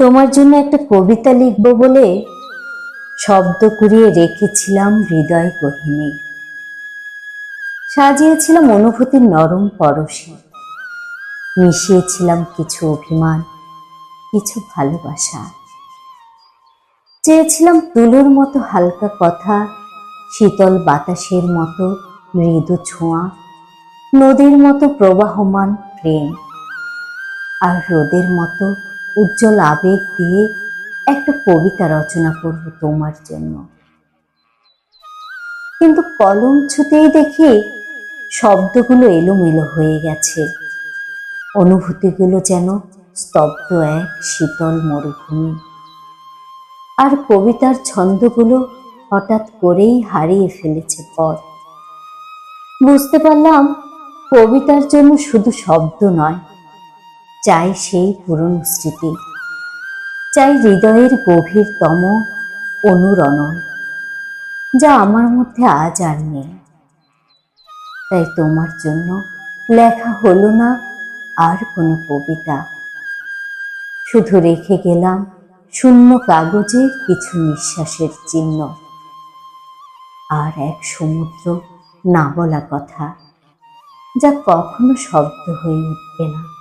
তোমার জন্য একটা কবিতা লিখব বলে শব্দ কুড়িয়ে রেখেছিলাম হৃদয় গহিনী। সাজিয়েছিলাম অনুভূতির নরম পরশে। মিশিয়েছিলাম কিছু অভিমান, কিছু ভালোবাসা। চেয়েছিলাম তুলোর মতো হালকা কথা, শীতল বাতাসের মতো মৃদু ছোঁয়া, নদীর মতো প্রবাহমান প্রেম, আর রোদের মতো উজ্জ্বল আবেগ দিয়ে একটা কবিতা রচনা করব তোমার জন্য। কিন্তু কলম ছুতেই দেখি শব্দগুলো এলোমেলো হয়ে গেছে। অনুভূতিগুলো যেন স্তব্ধ এক শীতল মরুভূমি। আর কবিতার ছন্দগুলো হঠাৎ করেই হারিয়ে ফেলেছে পথ। বুঝতে পারলাম কবিতার জন্য শুধু শব্দ নয় চাই সেই পুরনো স্মৃতি। চাই হৃদয়ের গভীরতম অনুরণন যা আমার মধ্যে আজ আর নেই। তাই তোমার জন্য লেখা হলো না আর কোনো কবিতা। শুধু রেখে গেলাম শূন্য কাগজে কিছু নিঃশ্বাসের চিহ্ন। আর এক সমুদ্র না বলা কথা, যা কখনো শব্দ হয়ে উঠবে না।